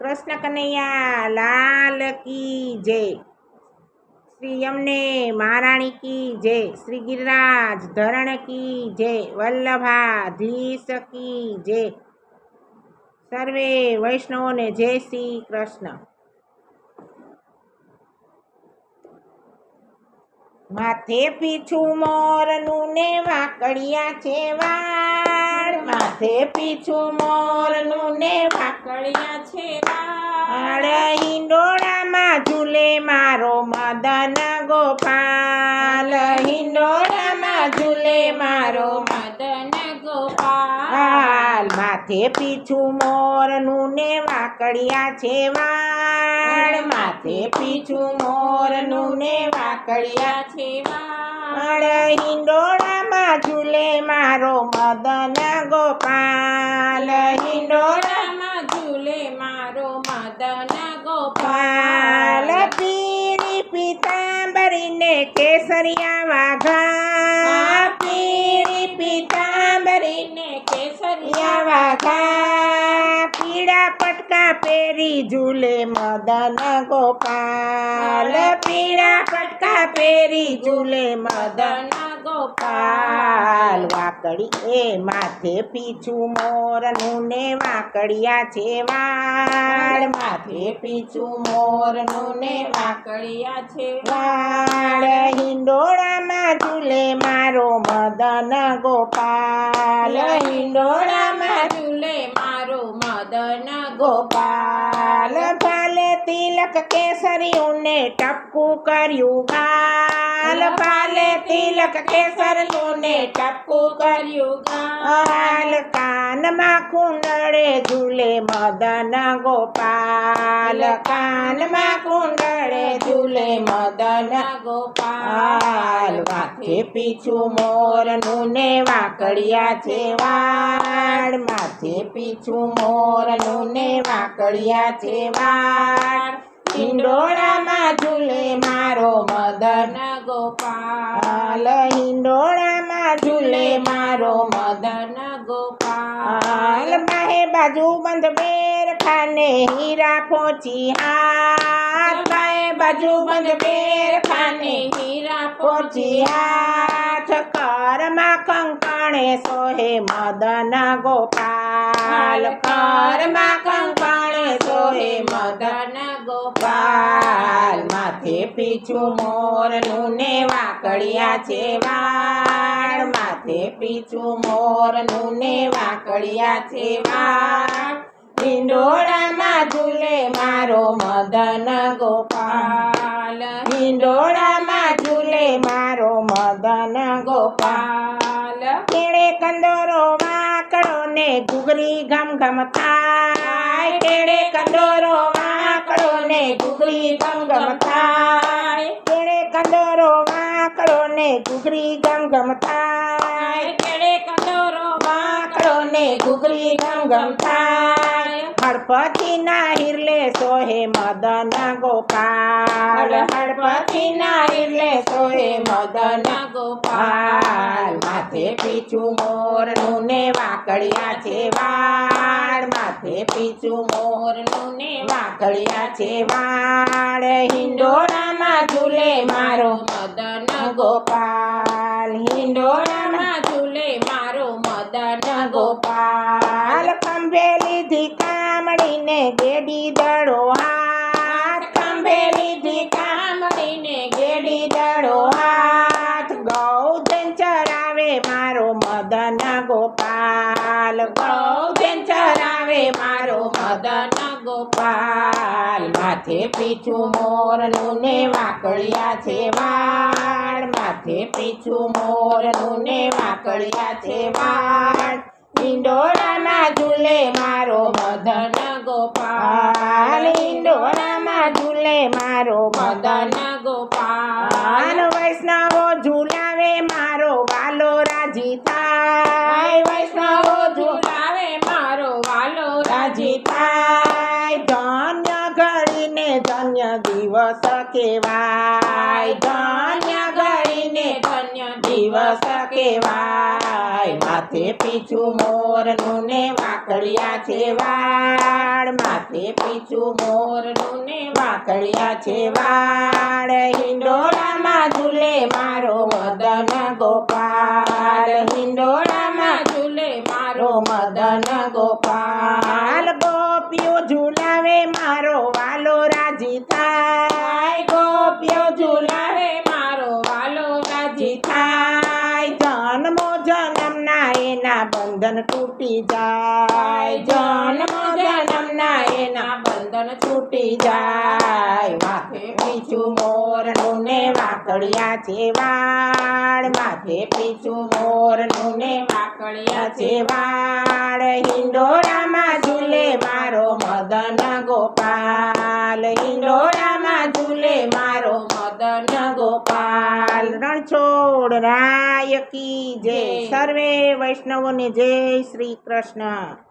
કૃષ્ણ કનૈયા, લાલ કી જય. શ્રી યમને મહારાણી કી જય. શ્રી ગિરિરાજ ધરણ કી જય. વલ્લભાધીશ કી જય. સર્વે વૈષ્ણવોને જય શ્રી કૃષ્ણ. માથે પીછું મોરનું ને વાકડિયા છે વાળ. માથે પીછું મોરનું ને વાકડિયા છે વાળ. હિંડોળામાં ઝૂલે મારો મદન ગોપાલ. હિંડોળામાં ઝૂલે મારો મદન ગોપાલ હાલ માથે પીછું મોરનું ને વાકડિયા છે વાળ. માથે પીછું મોરનું ને વાકડિયા છે વાળ. હિંડોળામાં ઝૂલે મારો મદન ગોપાલ. હિંડોળામાં ઝૂલે મારો મદન ગોપાલ. પાલ પીળી પીતાંબરીને કેસરિયા વાઘા પીળી પીતાંબરીને ને કેસરિયા કેસરિયા વાઘા પીળા પહેરી ઝૂલે મદન ગોપાલ પીળા પટકા પહેરી ઝૂલે મદન ગોપાલ પાલ વાકડી એ માથે પીછું મોરનું ને વાકડિયા છે વાળ માથે પીછું મોરનું ને વાકડિયા છે વાળ હિંડોળામાં ઝૂલે મારો મદન ગોપાલ હિંડોળામાં ઝૂલે મારો મદન ગોપાલ તિલક કેસરીઓને ટપકું કર્યું. ગાલ ભાલે તિલક કેસરીઓને ટપકું કર્યું. ગાલ કાનમાં કુંડળે ઝૂલે મદન ગોપાલ. કાનમાં કુંડળે ઝૂલે મદન ગોપાલ. માથે પીછું મોરનું ને વાકડિયા છે વાળ. માથે પીછું મોરનું ને વાકડિયા છે વાળ. હિંડોળામાં ઝૂલે મારો મદન ગોપાલ. પાલ હિંડોળામાં ઝૂલે મારો મદન ગોપાલ. બાહે બાજુ બંધ બેર ખાને હીરા પહોંચી હાથ બાહે બાજુ બંધ બેર ખાને હીરા પહોંચી હાથ. કરમાં કંકણે હે મદન ગોપાલ. કરમાં કંકણેશો સોહે મદન ગોપાલ. માથે પીછું મોરનું ને વાકડિયા છે વાળ. માથે પીછું મોરનું ને વાકડિયા છે વાળ. હિંડોળામાં ઝૂલે મારો મદન ગોપાલ. હિંડોળામાં ઝૂલે મારો મદન ગોપાલ. કંદોરો વાકડો ને ઘૂઘરી ગમ ગમતાય તેડે કંદોરો વાકડો ને ઘૂઘરી ગમ ગમતાય તેડે કંદોરો વાકડો ને ઘૂઘરી ગમ ગમતાય તેડે કંદોરો વાકડો ને ઘૂઘરી ગમ ઘમ થાય હળપતિ ના હિરલે સોહે મદન ગોપાલ. હળપતિ ના હિરલે સોહે મદન ગોપાલ. માથે પીછું મોરનું ને વાકડિયા છે વાળ. માથે પીછું મોરનું ને વાકડિયા છે વાળ. હિંડોળામાં ઝૂલે મારો મદન ગોપાલ. હિંડોળામાં ઝૂલે મારો મદન ગોપાલ. ખંભે લીધી કામડીને ગેડી દડો હાથ ખંભે લીધી કામડીને ગેડી દડો હાથ. ગૌધન ચરાવે મારો મદન ગોપાલ. ગૌધન ચરાવે મારો મદન ગોપાલ. માથે પીછું મોરનું ને વાકળિયા છે વાળ. માથે પીછું મોરનું ને વાકળિયા છે વાળ. હિંડોળામાં ઝૂલે મારો મદન ગોપાલ હિંડોળામાં ઝૂલે મારો મદન મદન ગોપાલ આન વૈષ્ણવો ઝૂલાવે મારો વાલો રાજી થાય વૈષ્ણવો ઝૂલાવે ઝૂલાવે મારો વાલો રાજી થાય ધન્ય ઘડીને ધન્ય દિવસ કહેવાય ધન્ય ઘડીને ધન્ય દિવસ કેવાય માથે પીછું મોરનું ને વાકડિયા છે વાળ. માથે પીછું મોરનું ને વાકડિયા છે વાળ. હિંડોળામાં ઝૂલે મારો મદન ગોપાલ. હિંડોળામાં ઝૂલે મારો મદન ગોપાલ. ગોપીઓ ઝૂલાવે મારો વાલો રાજી થાય ગોપીઓ ઝુલાવે ઝૂલાવે મારો વાલો રાજી રાજી થાય જન્મો જન્મના એના તૂટી જાય. જન્મ જન્મના એના બંધન છૂટી જાય. માથે પીછું મોરનું ને વાકડિયા છે વાળ માથે પીછું મોરનું ને વાકડિયા છે વાળ હિંડોરામાં ઝૂલે મારો મદન ગોપાલ. હિંડોરામાં ઝૂલે મારો મદન ગોપાલ. રણછોડ રાય કી જય સર્વે વૈષ્ણવોને જય શ્રી કૃષ્ણ